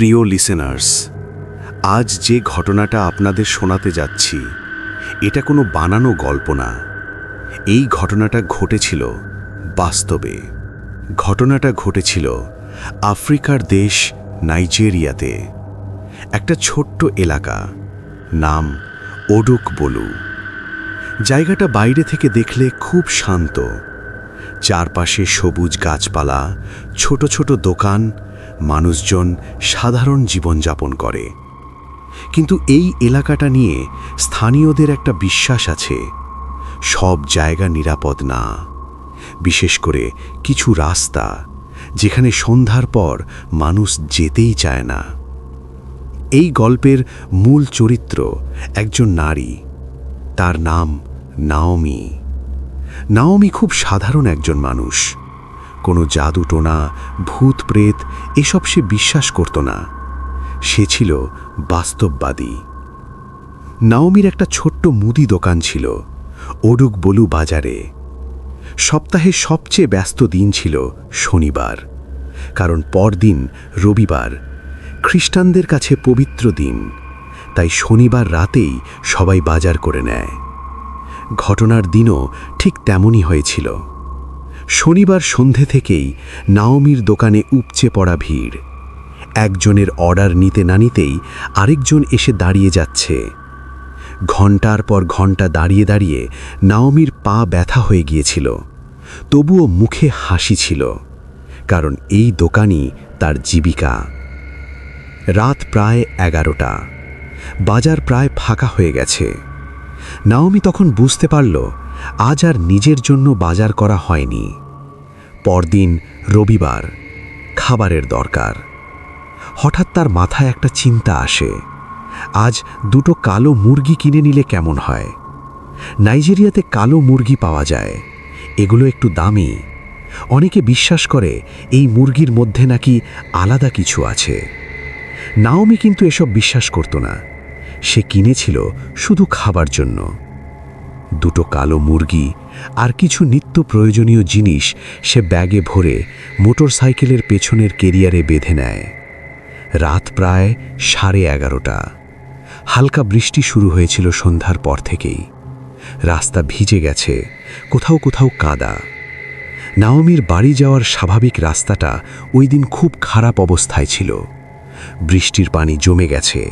প্রিয় লিসেনার্স আজ যে ঘটনাটা আপনাদের শোনাতে যাচ্ছি, এটা কোনো বানানো গল্প না। এই ঘটনাটা ঘটেছিল বাস্তবে। ঘটনাটা ঘটেছিল আফ্রিকার দেশ নাইজেরিয়াতে, একটা ছোট্ট এলাকা, নাম ওডুক বলু জায়গাটা বাইরে থেকে দেখলে খুব শান্ত। চারপাশে সবুজ গাছপালা, ছোট ছোট দোকান মানুষজন সাধারণ জীবনযাপন করে। কিন্তু এই এলাকাটা নিয়ে স্থানীয়দের একটা বিশ্বাস আছে। সব জায়গা নিরাপদ না। বিশেষ করে কিছু রাস্তা, যেখানে সন্ধ্যার পর মানুষ যেতেই চায় না। এই গল্পের মূল চরিত্র একজন নারী। তার নাম নাওমি। নাওমি খুব সাধারণ একজন মানুষ। কোনো জাদুটোনা ভূত প্রেত, এসব সে বিশ্বাস করত না। সে ছিল বাস্তববাদী। নাওমির একটা ছোট্ট মুদি দোকান ছিল, ওডুক বলু বাজারে। সপ্তাহে সবচেয়ে ব্যস্ত দিন ছিল শনিবার, কারণ পরদিন রবিবার, খ্রিস্টানদের কাছে পবিত্র দিন, তাই শনিবার রাতেই সবাই বাজার করে নেয়। ঘটনার দিনও ঠিক তেমনই হয়েছিল। শনিবার সন্ধে থেকেই নাওমির দোকানে উপচে পড়া ভিড়। একজনের অর্ডার নিতে না নিতেই আরেকজন এসে দাঁড়িয়ে যাচ্ছে। ঘণ্টার পর ঘণ্টা দাঁড়িয়ে দাঁড়িয়ে নাওমির পা ব্যথা হয়ে গিয়েছিল। তবুও মুখে হাসি ছিল, কারণ এই দোকানই তার জীবিকা। রাত প্রায় এগারোটা। বাজার প্রায় ফাঁকা হয়ে গেছে। নাওমি তখন বুঝতে পারল আজ আর নিজের জন্য বাজার করা হয়নি। পরদিন রবিবার খাবারের দরকার। হঠাৎ তার মাথায় একটা চিন্তা আসে। আজ দুটো কালো মুরগি কিনে নিলে কেমন হয়? নাইজেরিয়াতে কালো মুরগি পাওয়া যায়। এগুলো একটু দামি। অনেকে বিশ্বাস করে এই মুরগির মধ্যে নাকি আলাদা কিছু আছে। নাওমি কিন্তু এসব বিশ্বাস করত না। সে কিনেছিল শুধু খাবার জন্য। দুটো কালো মুরগি আর কিছু নিত্য প্রয়োজনীয় জিনিস সে ব্যাগে ভরে মোটরসাইকেলের পেছনের কেরিয়ারে বেঁধে নেয়। রাত প্রায় সাড়ে এগারোটা। হালকা বৃষ্টি শুরু হয়েছিল সন্ধ্যার পর থেকেই। রাস্তা ভিজে গেছে, কোথাও কোথাও কাদা। নাওমির বাড়ি যাওয়ার স্বাভাবিক রাস্তাটা ওই দিন খুব খারাপ অবস্থায় ছিল। বৃষ্টির পানি জমে গেছে,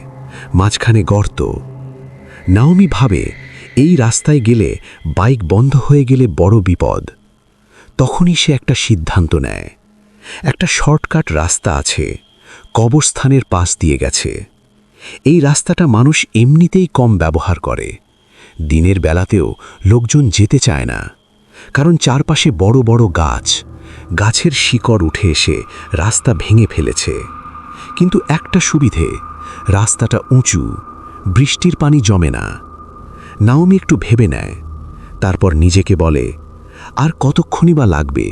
মাঝখানে গর্ত। নাওমি ভাবে এই রাস্তায় গেলে বাইক বন্ধ হয়ে গেলে বড় বিপদ। তখনই সে একটা সিদ্ধান্ত নেয়। একটা শর্টকাট রাস্তা আছে, কবরস্থানের পাশ দিয়ে গেছে। এই রাস্তাটা মানুষ এমনিতেই কম ব্যবহার করে। দিনের বেলাতেও লোকজন যেতে চায় না, কারণ চারপাশে বড় বড় গাছ। গাছের শিকড় উঠে এসে রাস্তা ভেঙে ফেলেছে। কিন্তু একটা সুবিধে, রাস্তাটা উঁচু, বৃষ্টির পানি জমে না। নাওমি একটু ভেবে নেয়। তারপর নিজেকে বলে, আর কতক্ষণই বা লাগবে?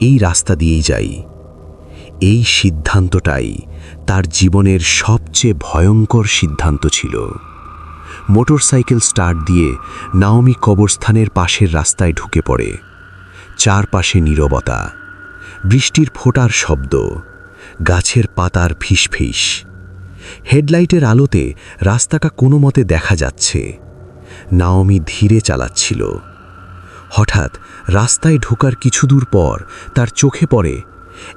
এই রাস্তা দিয়েই যাই। এই সিদ্ধান্তটাই তার জীবনের সবচেয়ে ভয়ঙ্কর সিদ্ধান্ত ছিল। মোটরসাইকেল স্টার্ট দিয়ে নাওমি কবরস্থানের পাশের রাস্তায় ঢুকে পড়ে। চারপাশে নীরবতা, বৃষ্টির ফোটার শব্দ, গাছের পাতার ফিসফিস। হেডলাইটের আলোতে রাস্তাটা কোনো মতে দেখা যাচ্ছে। নাওমি ধীরে চালাচ্ছিল। হঠাৎ রাস্তায় ঢোকার কিছু দূর পর তার চোখে পড়ে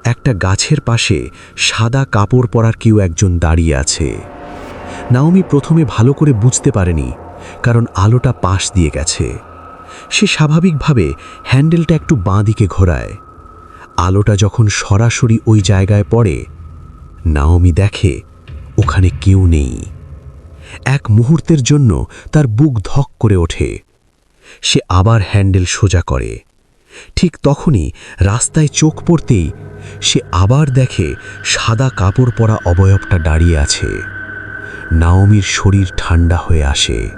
একটা গাছের পাশে সাদা কাপড় পরার কেউ একজন দাঁড়িয়ে আছে। নাওমি প্রথমে ভালো করে বুঝতে পারেনি, কারণ আলোটা পাশ দিয়ে গেছে। সে স্বাভাবিকভাবে হ্যান্ডেলটা একটু বাঁ দিকে ঘোরায়। আলোটা যখন সরাসরি ওই জায়গায় পড়ে, নাওমি দেখে ওখানে কেউ নেই। এক মুহূর্তের জন্য তার বুক ধক করে ওঠে। সে আবার হ্যান্ডেল সোজা করে। ঠিক তখনই রাস্তায় চোখ পড়তেই সে আবার দেখে সাদা কাপড় পরা অবয়বটা দাঁড়িয়ে আছে। নাওমির শরীর ঠান্ডা হয়ে আসে।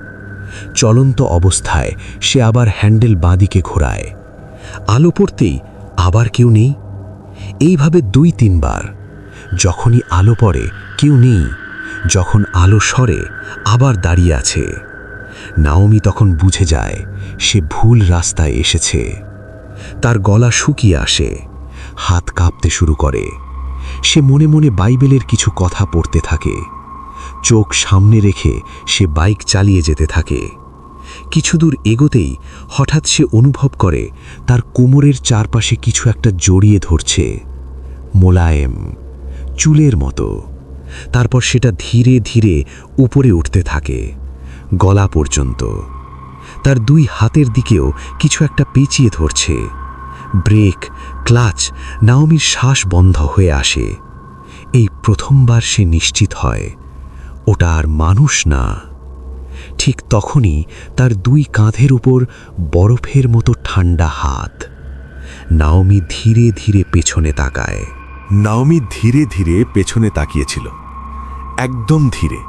চলন্ত অবস্থায় সে আবার হ্যান্ডেল বাঁদিকে ঘোরায়। আলো পড়তেই আবার কেউ নেই। এইভাবে দুই তিনবার যখনই আলো পড়ে, কেউ নেই। যখন আলো সরে, আবার দাঁড়িয়ে আছে। নাওমি তখন বুঝে যায়, সে ভুল রাস্তায় এসেছে। তার গলা শুকিয়ে আসে, হাত কাঁপতে শুরু করে। সে মনে মনে বাইবেলের কিছু কথা পড়তে থাকে। চোখ সামনে রেখে সে বাইক চালিয়ে যেতে থাকে। কিছু দূর এগোতেই হঠাৎ সে অনুভব করে, তার কোমরের চারপাশে কিছু একটা জড়িয়ে ধরছে। মোলায়েম, চুলের মতো। তারপর সেটা ধীরে ধীরে উপরে উঠতে থাকে, গলা পর্যন্ত। তার দুই হাতের দিকেও কিছু একটা পেঁচিয়ে ধরছে। ব্রেক, ক্লাচ, নাওমির শ্বাস বন্ধ হয়ে আসে। এই প্রথমবার সে নিশ্চিত হয়, ওটা আর মানুষ না। ঠিক তখনই তার দুই কাঁধের উপর বরফের মতো ঠান্ডা হাত। নাওমি ধীরে ধীরে পেছনে তাকায়। নাওমি ধীরে ধীরে পেছনে তাকিয়েছিল। একদম ধীরে,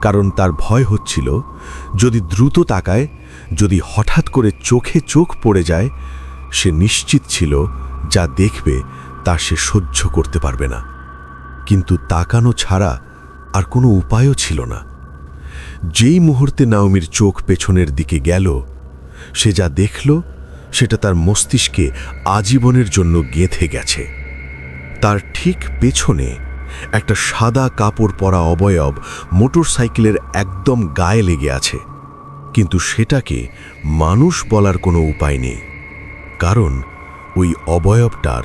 কারণ তার ভয় হচ্ছিল, যদি দ্রুত তাকায়, যদি হঠাৎ করে চোখে চোখ পড়ে যায়, সে নিশ্চিত ছিল যা দেখবে তা সে সহ্য করতে পারবে না। কিন্তু তাকানো ছাড়া আর কোনো উপায়ও ছিল না। যেই মুহূর্তে নাওমির চোখ পেছনের দিকে গেল, সে যা দেখল, সেটা তার মস্তিষ্কে আজীবনের জন্য গেঁথে গেছে। তার ঠিক পেছনে একটা সাদা কাপড় পরা অবয়ব মোটরসাইকেলের একদম গায়ে লেগে আছে। কিন্তু সেটাকে মানুষ বলার কোনো উপায় নেই। কারণ ওই অবয়বটার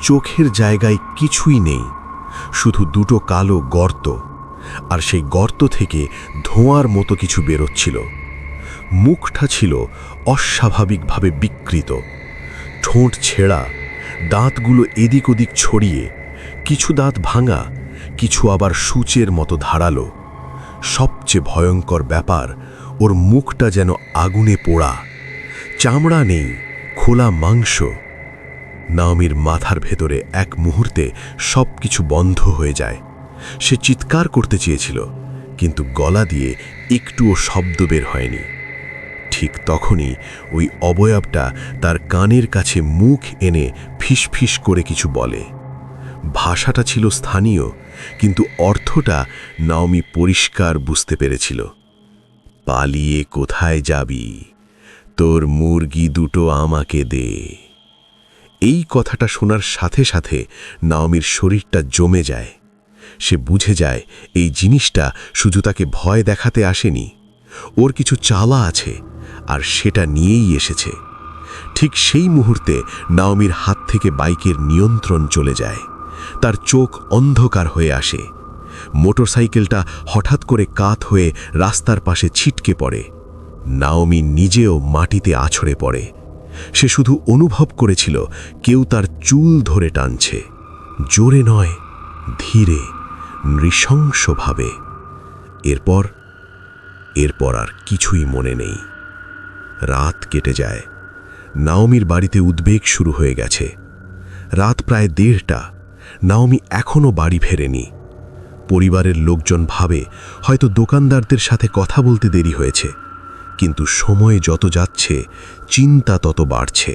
চোখের জায়গায় কিছুই নেই। শুধু দুটো কালো গর্ত আর সেই গর্ত থেকে ধোঁয়ার মতো কিছু বেরোচ্ছিল। মুখটা ছিল অস্বাভাবিকভাবে বিকৃত। ঠোঁট ছেঁড়া, দাঁতগুলো এদিক ওদিক ছড়িয়ে কিছু দাঁত ভাঙা, কিছু আবার সূচের মতো ধারালো। সবচেয়ে ভয়ঙ্কর ব্যাপার, ওর মুখটা যেন আগুনে পোড়া। চামড়া নেই, খোলা মাংস। নাওমির মাথার ভেতরে এক মুহূর্তে সব কিছু বন্ধ হয়ে যায়। সে চিৎকার করতে চেয়েছিল, কিন্তু গলা দিয়ে একটুও শব্দ বের হয়নি। ঠিক তখনই ওই অবয়বটা তার কানের কাছে মুখ এনে ফিসফিস করে কিছু বলে। ভাষাটা ছিল স্থানীয়, কিন্তু অর্থটা নাওমি পরিষ্কার বুঝতে পেরেছিল। পালিয়ে কোথায় যাবি? তোর মুরগি দুটো আমাকে দে। এই কথাটা শোনার সাথে সাথে নাওমির শরীরটা জমে যায়। সে বুঝে যায় এই জিনিসটা শুধু তাকে ভয় দেখাতে আসেনি। ওর কিছু চালা আছে, আর সেটা নিয়েই এসেছে। ঠিক সেই মুহূর্তে নাওমির হাত থেকে বাইকের নিয়ন্ত্রণ চলে যায়। তার চোখ অন্ধকার হয়ে আসে। মোটরসাইকেলটা হঠাৎ করে কাত হয়ে রাস্তার পাশে ছিটকে পড়ে। নাওমি নিজেও মাটিতে আছড়ে পড়ে। সে শুধু অনুভব করেছিল, কেউ তার চুল ধরে টানছে। জোরে নয়, ধীরে, নৃশংসভাবে। এরপর এরপর আর কিছুই মনে নেই। রাত কেটে যায়। নাওমির বাড়িতে উদ্বেগ শুরু হয়ে গেছে। রাত প্রায় দেড়টা। নাওমি এখনও বাড়ি ফেরেনি। পরিবারের লোকজন ভাবে হয়তো দোকানদারদের সাথে কথা বলতে দেরি হয়েছে, কিন্তু সময় যত যাচ্ছে, চিন্তা তত বাড়ছে।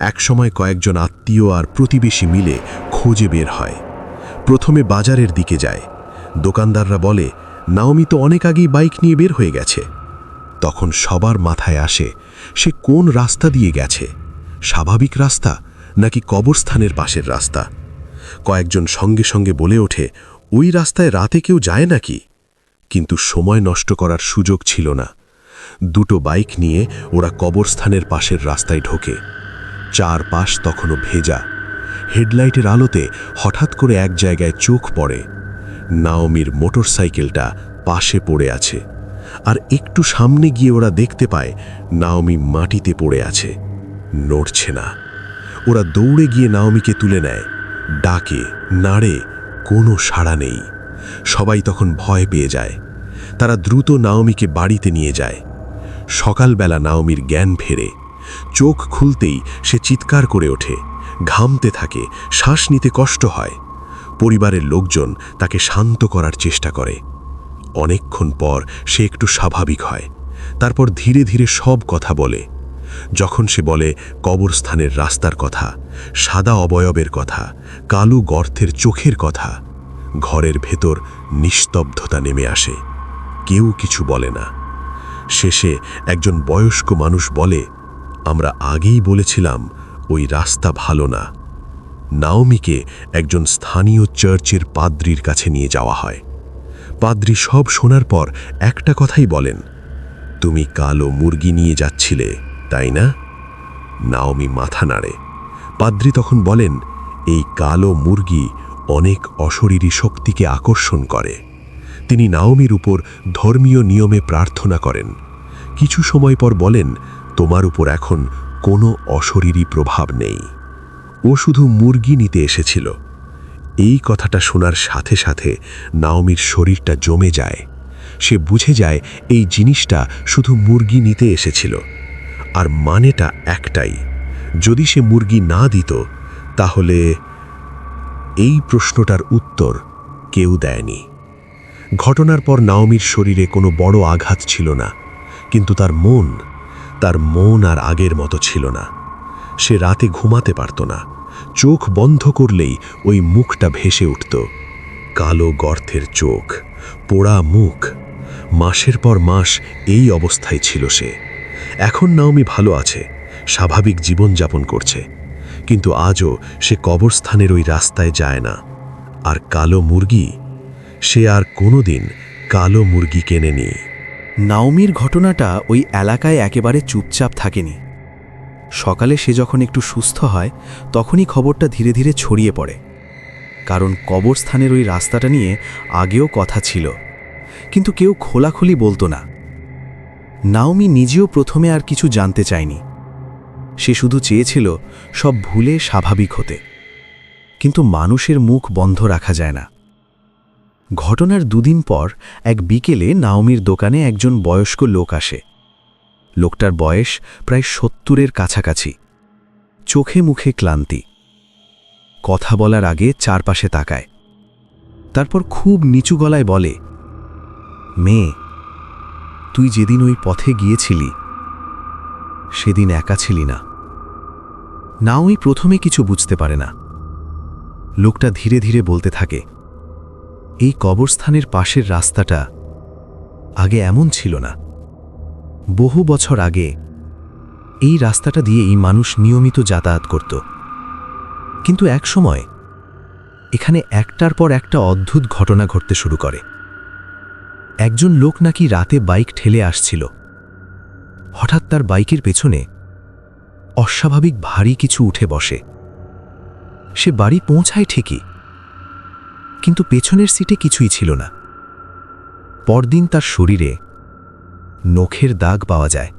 একসময় কয়েকজন আত্মীয় আর প্রতিবেশী মিলে খোঁজে বের হয়। প্রথমে বাজারের দিকে যায়। দোকানদাররা বলে, নাওমি তো অনেক আগেই বাইক নিয়ে বের হয়ে গেছে। তখন সবার মাথায় আসে, সে কোন রাস্তা দিয়ে গেছে? স্বাভাবিক রাস্তা নাকি কবরস্থানের পাশের রাস্তা? কয়েকজন সঙ্গে সঙ্গে বলে ওঠে, ওই রাস্তায় রাতে কেউ যায় নাকি? কিন্তু সময় নষ্ট করার সুযোগ ছিল না। দুটো বাইক নিয়ে ওরা কবরস্থানের পাশের রাস্তায় ঢোকে। চার পাশ তখনও ভেজা। হেডলাইটের আলোতে হঠাৎ করে এক জায়গায় চোখ পড়ে। নাওমির মোটরসাইকেলটা পাশে পড়ে আছে। আর একটু সামনে গিয়ে ওরা দেখতে পায়, নাওমি মাটিতে পড়ে আছে। নড়ছে না। ওরা দৌড়ে গিয়ে নাওমিকে তুলে নেয়। ডাকে, নাড়ে, কোনো সাড়া নেই। সবাই তখন ভয় পেয়ে যায়। তারা দ্রুত নাওমিকে বাড়িতে নিয়ে যায়। সকালবেলা নাওমির জ্ঞান ফেরে। চোখ খুলতেই সে চিৎকার করে ওঠে, ঘামতে থাকে, শ্বাস নিতে কষ্ট হয়। পরিবারের লোকজন তাকে শান্ত করার চেষ্টা করে। অনেকক্ষণ পর সে একটু স্বাভাবিক হয়। তারপর ধীরে ধীরে সব কথা বলে। যখন সে বলে, কবরস্থানের রাস্তার কথা, সাদা অবয়বের কথা, কালো গর্তের চোখের কথা, ঘরের ভেতর নিস্তব্ধতা নেমে আসে। কেউ কিছু বলে না। শেষে একজন বয়স্ক মানুষ বলে, আমরা আগেই বলেছিলাম ওই রাস্তা ভালো না। নাওমিকে একজন স্থানীয় চার্চের পাদ্রির কাছে নিয়ে যাওয়া হয়। পাদ্রি সব শোনার পর একটা কথাই বলেন, তুমি কালো মুরগি নিয়ে যাচ্ছিলে। তাই না? নাওমি মাথা নাড়ে। পাদ্রি তখন বলেন, এই কালো মুরগি অনেক অশরীরী শক্তিকে আকর্ষণ করে। তিনি নাওমির উপর ধর্মীয় নিয়মে প্রার্থনা করেন। কিছু সময় পর বলেন, তোমার উপর এখন কোনো অশরীরী প্রভাব নেই। ও শুধু মুরগি নিতে এসেছিল। এই কথাটা শোনার সাথে সাথে নাওমির শরীরটা জমে যায়। সে বুঝে যায় এই জিনিসটা শুধু মুরগি নিতে এসেছিল। আর মানেটা একটাই। যদি সে মুরগি না দিত, তাহলে এই প্রশ্নটার উত্তর কেউ দেয়নি। ঘটনার পর নাওমির শরীরে কোনো বড় আঘাত ছিল না, কিন্তু তার মন তার মন আর আগের মতো ছিল না। সে রাতে ঘুমাতে পারত না। চোখ বন্ধ করলেই ওই মুখটা ভেসে উঠত। কালো গর্থের চোখ, পোড়া মুখ। মাসের পর মাস এই অবস্থায় ছিল সে। এখন নাওমি ভালো আছে, স্বাভাবিক জীবনযাপন করছে, কিন্তু আজও সে কবরস্থানের ওই রাস্তায় যায় না। আর কালো মুরগি? সে আর কোনোদিন কালো মুরগি কেনেনি। নাওমির ঘটনাটা ওই এলাকায় একেবারে চুপচাপ থাকেনি। সকালে সে যখন একটু সুস্থ হয়, তখনই খবরটা ধীরে ধীরে ছড়িয়ে পড়ে। কারণ কবরস্থানের ওই রাস্তাটা নিয়ে আগেও কথা ছিল। কিন্তু কেউ খোলাখুলি বলতো না। নাওমি নিজেও প্রথমে আর কিছু জানতে চায়নি। সে শুধু চেয়েছিল সব ভুলে স্বাভাবিক হতে। কিন্তু মানুষের মুখ বন্ধ রাখা যায় না। ঘটনার দুদিন পর এক বিকেলে নাওমির দোকানে একজন বয়স্ক লোক আসে। লোকটার বয়স প্রায় সত্তরের কাছাকাছি। চোখে মুখে ক্লান্তি। কথা বলার আগে চারপাশে তাকায়। তারপর খুব নিচু গলায় বলে, মেয়ে তুই যেদিন ওই পথে গিয়েছিলি, সেদিন একা ছিলি না। না ওই প্রথমে কিছু বুঝতে পারে না। লোকটা ধীরে ধীরে বলতে থাকে, এই কবরস্থানের পাশের রাস্তাটা আগে এমন ছিল না। বহু বছর আগে এই রাস্তাটা দিয়েই মানুষ নিয়মিত যাতায়াত করত। কিন্তু এক সময় এখানে একটার পর একটা অদ্ভুত ঘটনা ঘটতে শুরু করে। একজন লোক নাকি রাতে বাইক ঠেলে আসছিল। হঠাৎ তার বাইকের পেছনে অস্বাভাবিক ভারী কিছু উঠে বসে। সে বাড়ি পৌঁছায় ঠিকই, কিন্তু পেছনের সিটে কিছুই ছিল না। পরদিন তার শরীরে নখের দাগ পাওয়া যায়।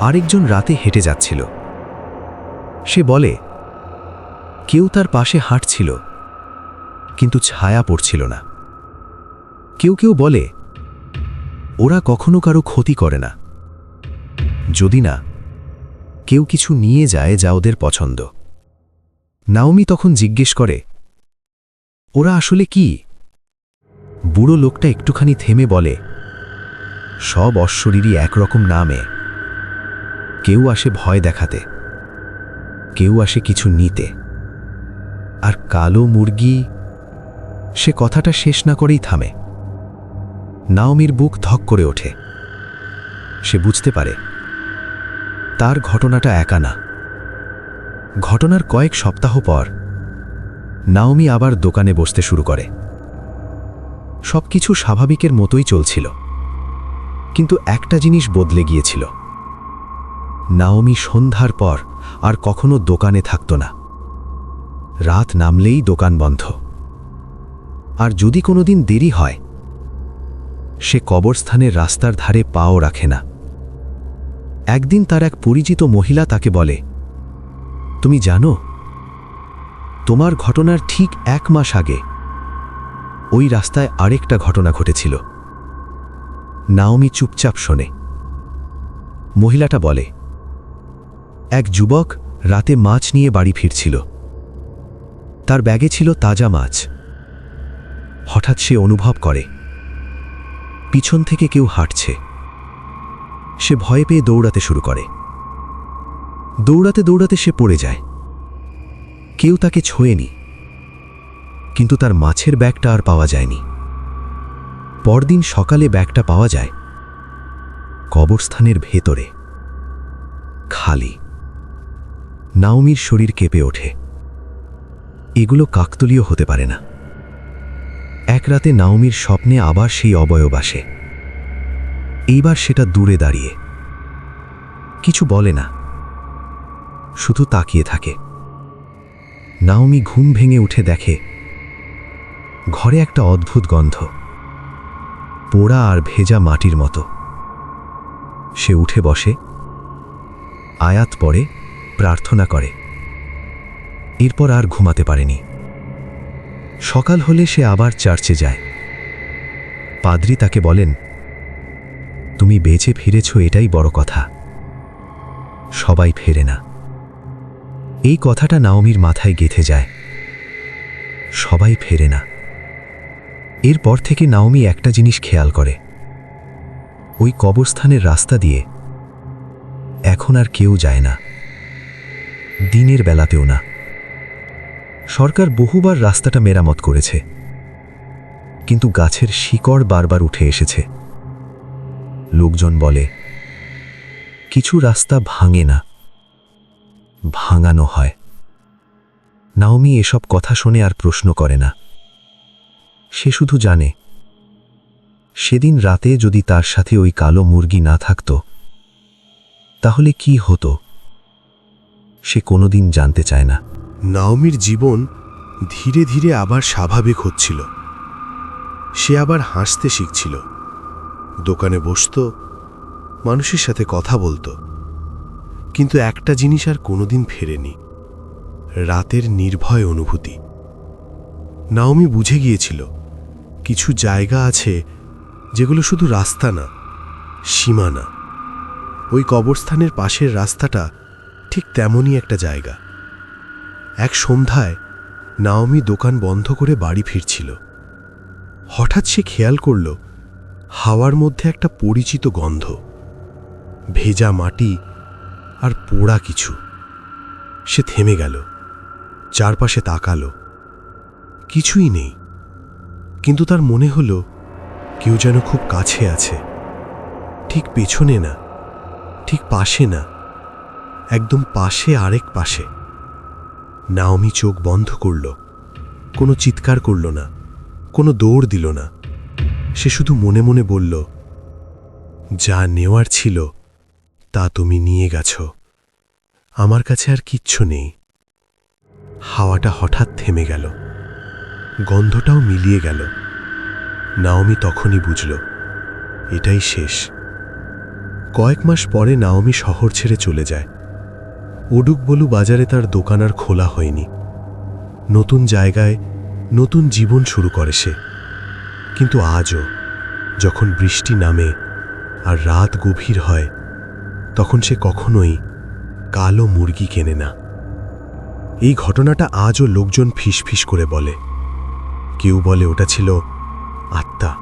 আরেকজন রাতে হেঁটে যাচ্ছিল। সে বলে, কেউ তার পাশে হাঁটছিল, কিন্তু ছায়া পড়ছিল না। কেউ কেউ বলে, ওরা কখনো কারও ক্ষতি করে না। যদি না, কেউ কিছু নিয়ে যায় যা ওদের পছন্দ। নাওমি তখন জিজ্ঞেস করে, ওরা আসলে কি? বুড়ো লোকটা একটুখানি থেমে বলে, সব অশ্বরীরই একরকম নামে। কেউ আসে ভয় দেখাতে, কেউ আসে কিছু নিতে। আর কালো মুরগি, সে কথাটা শেষ না করেই থামে। নাওমির বুক ধক করে ওঠে। সে বুঝতে পারে, তার ঘটনাটা একা না। ঘটনার কয়েক সপ্তাহ পর, নাওমি আবার দোকানে বসতে শুরু করে। সবকিছু স্বাভাবিকের মতোই চলছিল, কিন্তু একটা জিনিস বদলে গিয়েছিল। নাওমি সন্ধ্যার পর আর কখনো দোকানে থাকত না। রাত নামলেই দোকান বন্ধ। আর যদি কোনোদিন দেরি হয় সে কবরস্থানের রাস্তার ধারে পাও রাখে না। একদিন তার এক পরিচিত মহিলা তাকে বলে, তুমি জানো, তোমার ঘটনার ঠিক এক মাস আগে ওই রাস্তায় আরেকটা ঘটনা ঘটেছিল। নাওমি চুপচাপ শোনে। মহিলাটা বলে, এক যুবক রাতে মাছ নিয়ে বাড়ি ফিরছিল। তার ব্যাগে ছিল তাজা মাছ। হঠাৎ সে অনুভব করে পিছন থেকে কেউ হাঁটছে। সে ভয় পেয়ে দৌড়াতে শুরু করে। দৌড়াতে দৌড়াতে সে পড়ে যায়। কেউ তাকে ছোঁয়নি। কিন্তু তার মাছের ব্যাগটা আর পাওয়া যায়নি। পরদিন সকালে ব্যাগটা পাওয়া যায় কবরস্থানের ভেতরে। খালি। নাওমির শরীর কেঁপে ওঠে। এগুলো কাকতলীয় হতে পারে না। এক রাতে নাওমির স্বপ্নে আবার সেই অবয়ব আসে। এইবার সেটা দূরে দাঁড়িয়ে। কিছু বলে না। শুধু তাকিয়ে থাকে। নাওমি ঘুম ভেঙে উঠে দেখে, ঘরে একটা অদ্ভুত গন্ধ। পোড়া আর ভেজা মাটির মতো। সে উঠে বসে, আয়াত পড়ে, প্রার্থনা করে। এরপর আর ঘুমাতে পারেনি। সকাল হলে সে আবার চার্চে যায়। পাদ্রি তাকে বলেন, তুমি বেঁচে ফিরেছ, এটাই বড় কথা। সবাই ফেরে না। এই কথাটা নাওমির মাথায় গেথে যায়। সবাই ফেরে না। এরপর থেকে নাওমি একটা জিনিস খেয়াল করে। ওই কবরস্থানের রাস্তা দিয়ে এখন আর কেউ যায় না। দিনের বেলাতেও না। সরকার বহুবার রাস্তাটা মেরামত করেছে। কিন্তু গাছের শিকড় বারবার উঠে এসেছে। লোকজন বলে, কিছু রাস্তা ভাঙে না। ভাঙানো হয়। নাওমি এসব কথা শুনে আর প্রশ্ন করে না। সে শুধু জানে, সেদিন রাতে যদি তার সাথে ওই কালো মুরগি না থাকত, তাহলে কি হতো? সে কোনোদিন জানতে চায় না। নাওমির জীবন ধীরে ধীরে আবার স্বাভাবিক হচ্ছিল। সে আবার হাসতে শিখছিল। দোকানে বসতো, মানুষের সাথে কথা বলতো। কিন্তু একটা জিনিস আর কোনোদিন ফেরেনি। রাতের নির্ভয় অনুভূতি। নাওমি বুঝে গিয়েছিল, কিছু জায়গা আছে যেগুলো শুধু রাস্তা না, সীমানা। ওই কবরস্থানের পাশের রাস্তাটা ঠিক তেমনই একটা জায়গা। এক সন্ধ্যায় নাওমি দোকান বন্ধ করে বাড়ি ফিরছিল। হঠাৎ সে খেয়াল করল, হাওয়ার মধ্যে একটা পরিচিত গন্ধ। ভেজা মাটি আর পোড়া কিছু। সে থেমে গেল, চারপাশে তাকালো। কিছুই নেই, কিন্তু তার মনে হলো কেউ যেন খুব কাছে আছে। ঠিক পেছনে না, ঠিক পাশে না, একদম পাশে আরেক পাশে। নাওমি চোখ বন্ধ করল। কোনো চিৎকার করল না, কোনো দৌড় দিল না। সে শুধু মনে মনে বলল, যা নেওয়ার ছিল, তা তুমি নিয়ে গেছ। আমার কাছে আর কিচ্ছু নেই। হাওয়াটা হঠাৎ থেমে গেল। গন্ধটাও মিলিয়ে গেল। নাওমি তখনই বুঝল, এটাই শেষ। কয়েক মাস পরে নাওমি শহর ছেড়ে চলে যায়। ওডুকবলু বাজারে তার দোকান আর খোলা হয়নি। নতুন জায়গায় নতুন জীবন শুরু করে সে। কিন্তু আজও যখন বৃষ্টি নামে আর রাত গভীর হয়, তখন সে কখনোই কালো মুরগি কেনে না। এই ঘটনাটা আজও লোকজন ফিসফিস করে বলে। কেউ বলে ওটা ছিল আত্মা।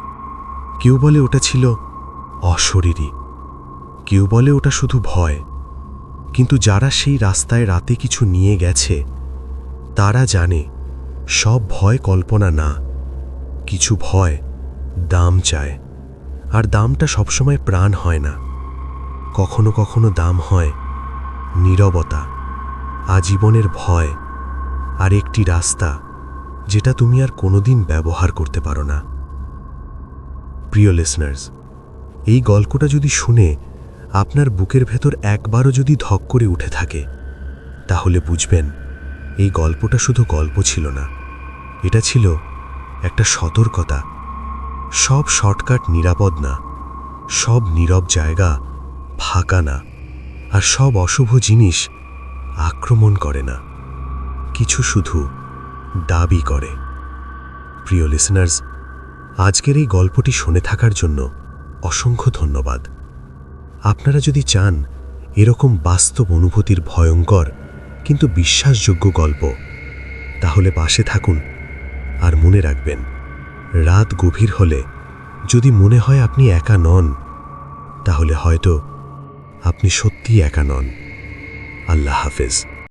কেউ বলে ওটা ছিল অশরীরী। কেউ বলে ওটা শুধু ভয়। কিন্তু যারা সেই রাস্তায় রাতে কিছু নিয়ে গেছে, তারা জানে সব ভয় কল্পনা না, কিছু ভয় দাম চায়। আর দামটা সবসময় প্রাণ হয় না। কখনো কখনো দাম হয় নীরবতা, আজীবনের ভয় আর একটি রাস্তা যেটা তুমি আর কোনোদিন ব্যবহার করতে পারো না। প্রিয় লিসনার্স এই গল্পটা যদি শুনে আপনার বুকের ভেতর একবারও যদি ধক করে উঠে থাকে, তাহলে বুঝবেন, এই গল্পটা শুধু গল্প ছিল না। এটা ছিল একটা সতর্কতা। সব শর্টকাট নিরাপদ না, সব নীরব জায়গা ফাঁকা না, আর সব অশুভ জিনিস আক্রমণ করে না। কিছু শুধু দাবি করে। প্রিয় লিসনার্স আজকের এই গল্পটি শুনে থাকার জন্য অসংখ্য ধন্যবাদ। আপনারা যদি চান, এরকম বাস্তব অনুভূতির ভয়ঙ্কর কিন্তু বিশ্বাসযোগ্য গল্প, তাহলে পাশে থাকুন আর মনে রাখবেন, রাত গভীর হলে যদি মনে হয় আপনি একা নন, তাহলে হয়তো আপনি সত্যিই একা নন। আল্লাহ হাফেজ।